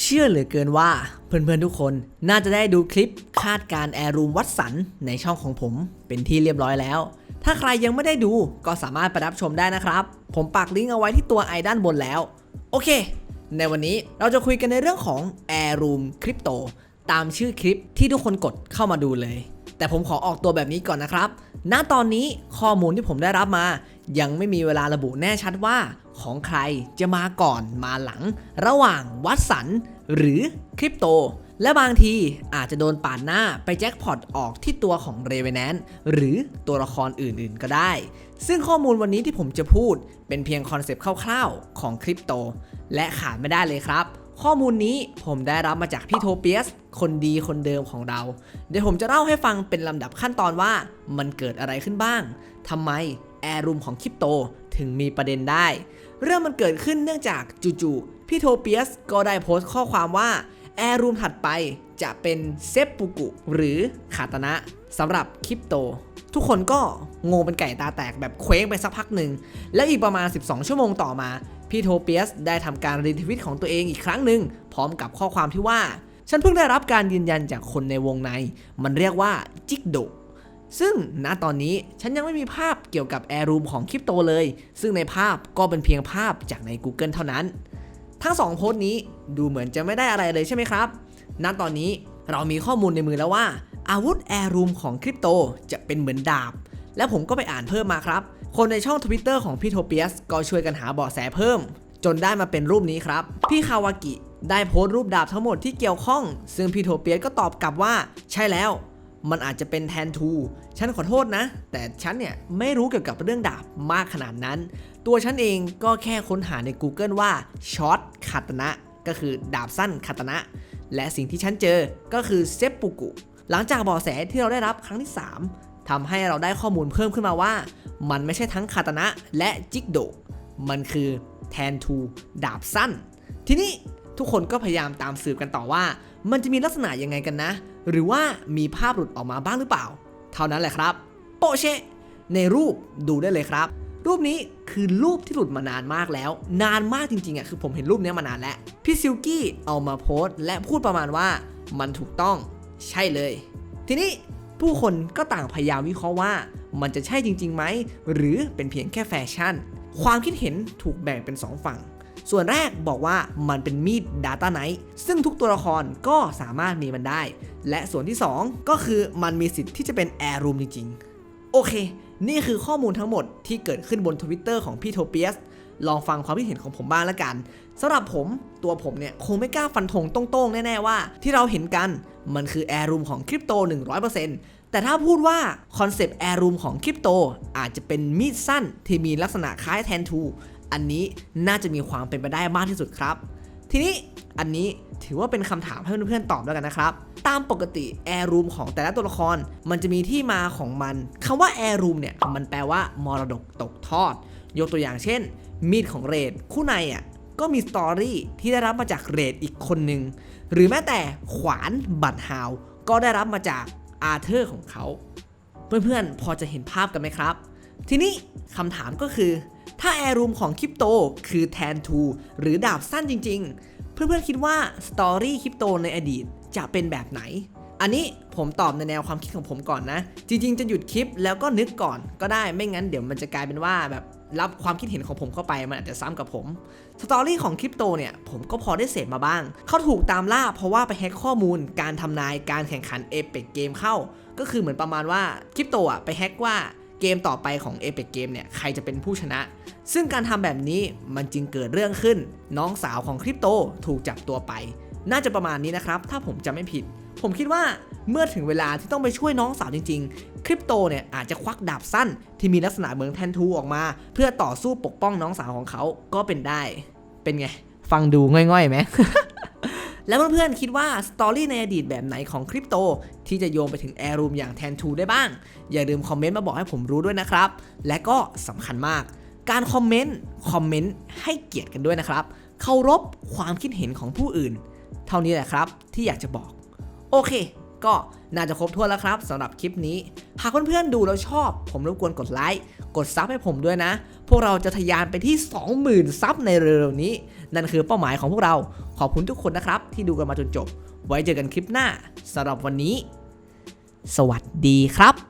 เชื่อเหลือเกินว่าเพื่อนๆทุกคนน่าจะได้ดูคลิปคาดการแอร์รูมวัดสันในช่องของผมเป็นที่เรียบร้อยแล้ว ถ้าใครยังไม่ได้ดูก็สามารถไปรับชมได้นะครับ ผมปักลิงก์เอาไว้ที่ตัวไอด้านบนแล้ว โอเค ในวันนี้เราจะคุยกันในเรื่องของ Air Room Crypto ตามชื่อคลิปที่ทุกคนกดเข้ามาดูเลย แต่ผมขอออกตัวแบบนี้ก่อนนะครับ ณ ตอนนี้ข้อมูลที่ผมได้รับมา ยังไม่มีเวลาระบุแน่ชัดว่าของใครจะมาก่อนมาหลัง ระหว่างวัดสันหรือคริปโต และบางทีอาจจะโดนปาดหน้าไปแจ็คพอตออกที่ตัวของเรเว n นนหรือตัวละครอื่นๆก็ได้ ซึ่งข้อมูลวันนี้ที่ผมจะพูดเป็นเพียงคอนเซปต์คร่าวๆของคริปโต และขาดไม่ได้เลยครับ ข้อมูลนี้ผมได้รับมาจากพี่โทเปียส คนดีคนเดิมของเรา เดี๋ยวผมจะเล่าให้ฟังเป็นลำดับขั้นตอนว่ามันเกิดอะไรขึ้นบ้างทำไม แอร์รูมของคริปโตถึงมีประเด็นได้ เรื่องมันเกิดขึ้นเนื่องจากจู่ๆพี่โทเปียสก็ได้โพสต์ข้อความว่าแอร์รูมถัดไปจะเป็นเซปปุกุหรือคาตานะสำหรับคริปโต ทุกคนก็งงเป็นไก่ตาแตกแบบเคว้งไปสักพักหนึ่ง แล้วอีกประมาณ 12 ชั่วโมงต่อมา พี่โทเปียสได้ทำการรีทวิตของตัวเองอีกครั้งหนึ่ง พร้อมกับข้อความที่ว่า ฉันเพิ่งได้รับการยืนยันจากคนในวงใน มันเรียกว่าจิกโด ซึ่งณตอนนี้ฉันยังไม่มีภาพเกี่ยวกับ Air Room ของคริปโตเลย ซึ่งในภาพก็เป็นเพียงภาพจากใน Google เท่านั้น ทั้งสองโพสต์นี้ดูเหมือนจะไม่ได้อะไรเลยใช่ไหมครับ ณตอนนี้เรามีข้อมูลในมือแล้วว่า อาวุธ Air Room ของคริปโตจะเป็นเหมือนดาบ และผมก็ไปอ่านเพิ่มมาครับ คนในช่อง Twitter ของพี่โทเปียสก็ช่วยกันหาเบาะแสเพิ่ม จนได้มาเป็นรูปนี้ครับ พี่คาวากิได้โพสต์รูปดาบทั้งหมดที่เกี่ยวข้อง ซึ่งพี่โทเปียสก็ตอบกลับว่า ใช่แล้ว มันอาจจะเป็นแทนทู ฉันขอโทษนะ แต่ฉันเนี่ยไม่รู้เกี่ยวกับเรื่องดาบมากขนาดนั้น ตัวฉันเองก็แค่ค้นหาใน Google ว่าช็อตคาตนะ ก็คือดาบสั้นคาตนะ และสิ่งที่ฉันเจอก็คือเซปปุกุ หลังจากเบาะแสที่เราได้รับครั้งที่ 3ทำให้เราได้ข้อมูลเพิ่มขึ้นมาว่า มันไม่ใช่ทั้งคาตนะและจิกโด มันคือแทนทู ดาบสั้น ทีนี้ ทุกคนก็พยายามตามสืบกันต่อว่า มันจะมีลักษณะยังไงกันนะ หรือว่ามีภาพหลุดออกมาบ้างหรือเปล่า เท่านั้นแหละครับ โปเชในรูปดูได้เลยครับ รูปนี้คือรูปที่หลุดมานานมากแล้ว นานมากจริงๆอะคือผมเห็นรูปนี้มานานแล้วพี่ซิลกี้เอามาโพสต์ และพูดประมาณว่ามันถูกต้องใช่เลย ทีนี้ผู้คนก็ต่างพยายามวิเคราะห์ว่า มันจะใช่จริงๆไหมหรือเป็นเพียงแค่แฟชั่น ความคิดเห็นถูกแบ่งเป็น 2 ฝั่ง ส่วนแรกบอกว่ามันเป็นมีด Data Knight ซึ่งทุกตัวละครก็สามารถมีมันได้ และส่วนที่ 2 ก็คือมันมีสิทธิ์ที่จะเป็น Air Room จริงๆ โอเค นี่คือข้อมูลทั้งหมดที่เกิดขึ้นบนทวิตเตอร์ของพี่โทเปียสลองฟังความคิดเห็นของผมบ้างละกันสำหรับผมตัวผมเนี่ยคงไม่กล้าฟันธงตรงๆ แน่ ๆ ว่า ที่เราเห็นกันมันคือ Air Room ของคริปโต 100%แต่ถ้าพูดว่าคอนเซปต์ Air Room ของคริปโตอาจจะเป็นมีดสั้นที่มีลักษณะคล้ายแทนทู อันนี้น่าจะมีความเป็นไปได้มากที่สุดครับ ทีนี้อันนี้ถือว่าเป็นคำถามให้เพื่อนๆตอบแล้วกันนะครับ ตามปกติ Air Room ของแต่ละตัวละคร มันจะมีที่มาของมันคำว่า Air Room เนี่ยมันแปลว่ามรดกตกทอด ยกตัวอย่างเช่น มีดของเรดคู่ในอะก็มีสตอรี่ที่ได้รับมาจากเรดอีกคนหนึ่งหรือแม้แต่ขวานบัตฮาว ก็ได้รับมาจากอาเธอร์ของเขา เพื่อนๆ พอจะเห็นภาพกันไหมครับ ทีนี้คำถามก็คือ ถ้าแอร์รูมของคริปโตคือแทนทูหรือดาบสั้นจริง ๆ เพื่อนๆคิดว่าสตอรี่คริปโตในอดีตจะเป็นแบบไหน อันนี้ผมตอบในแนวความคิดของผมก่อนนะ จริง ๆ จะหยุดคลิปแล้วก็นึกก่อนก็ได้ไม่งั้นเดี๋ยวมันจะกลายเป็นว่าแบบรับความคิดเห็นของผมเข้าไปมันอาจจะซ้ำกับผมสตอรี่ของคริปโตเนี่ยผมก็พอได้เสพมาบ้าง เขาถูกตามล่าเพราะว่าไปแฮกข้อมูลการทำนายการแข่งขันเอเปกเกมเข้า ก็คือเหมือนประมาณว่าคริปโตอะไปแฮกว่า เกมต่อไปของ a p e c Game เนี่ยใครจะเป็นผู้ชนะ ซึ่งการทำแบบนี้มันจึงเกิดเรื่องขึ้น น้องสาวของคริปโตถูกจับตัวไป น่าจะประมาณนี้นะครับ ถ้าผมจำไม่ผิด ผมคิดว่าเมื่อถึงเวลาที่ต้องไปช่วยน้องสาวจริง ๆ คริปโตเนี่ยอาจจะควักดาบสั้น ที่มีลักษณะเหมือนแทนทูออกมา เพื่อต่อสู้ปกป้องน้องสาวของเขาก็เป็นได้ เป็นไง ฟังดูง่อยๆไหม แล้วเพื่อนๆคิดว่าสตอรี่ในอดีตแบบไหนของคริปโต ที่จะโยงไปถึงแอร์รูมอย่างแทนทูได้บ้าง อย่าลืมคอมเมนต์มาบอกให้ผมรู้ด้วยนะครับ และก็สำคัญมาก การคอมเมนต์คอมเมนต์ให้เกียรติกันด้วยนะครับเคารพความคิดเห็นของผู้อื่น เท่านี้แหละครับที่อยากจะบอก โอเค ก็น่าจะครบถ้วนแล้วครับสำหรับคลิปนี้ หากเพื่อนๆดูแล้วชอบ ผมรบกวนกดไลค์กดซับให้ผมด้วยนะ พวกเราจะทะยานไปที่ 20,000 ซับในเร็วๆนี้ นั่นคือเป้าหมายของพวกเราขอบคุณทุกคนนะครับ ที่ดูกันมาจนจบ ไว้เจอกันคลิปหน้าสำหรับวันนี้ สวัสดีครับ